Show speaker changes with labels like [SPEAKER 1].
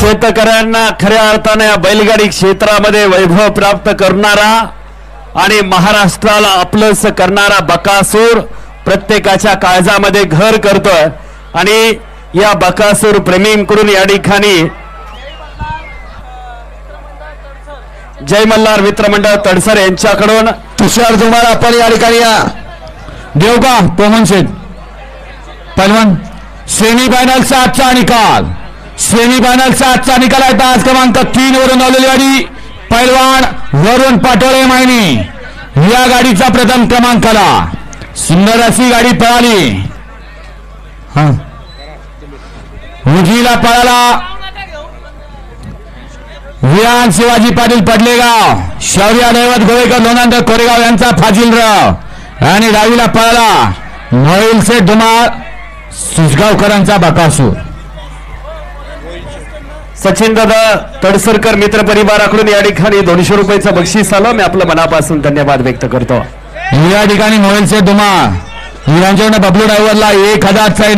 [SPEAKER 1] शेतकऱ्यांना खऱ्या अर्थाने या बैलगाडी क्षेत्रामध्ये वैभव प्राप्त करणारा आणि महाराष्ट्राला आपलंस करणारा बकासूर प्रत्येकाच्या काळजामध्ये घर करतोय. आणि या बकासूर प्रेमींकडून या ठिकाणी जय मल्हार मित्रमंडळ तडसर यांच्याकडून
[SPEAKER 2] तुषार तुम्हाला आपण या ठिकाणी या. देवगा का पोमन शेठ पहिलवान सेमी फायनलचा आजचा निकाल. सेमीफायनलचा आजचा निकाल आहे. तास क्रमांक तीन वरून आलेली गाडी. पैलवान वरून पाटोळे मायनी. या गाडीचा प्रथम क्रमांक आला सुंदर अशी गाडी पळाली. हा. उजवीला पळाला. विहान शिवाजी पाटील पडलेगाव. शौर्या दैवत गोवेकर लोणांद कोरेगाव यांचा फाजिलराव आणि डावीला पळाला. मोहिल से धुमाळ सुसगावकरांचा बकासूर.
[SPEAKER 1] सचिन दादा तडसरकर मित्र परिवाराकडून या ठिकाणी दोनशे रुपयाचं बक्षीस आलं. मी आपलं मनापासून धन्यवाद व्यक्त करतो.
[SPEAKER 2] या ठिकाणी मोहिल से धुमाळ यांच्याकडनं बबलू ड्रायव्हरला एक हजारचा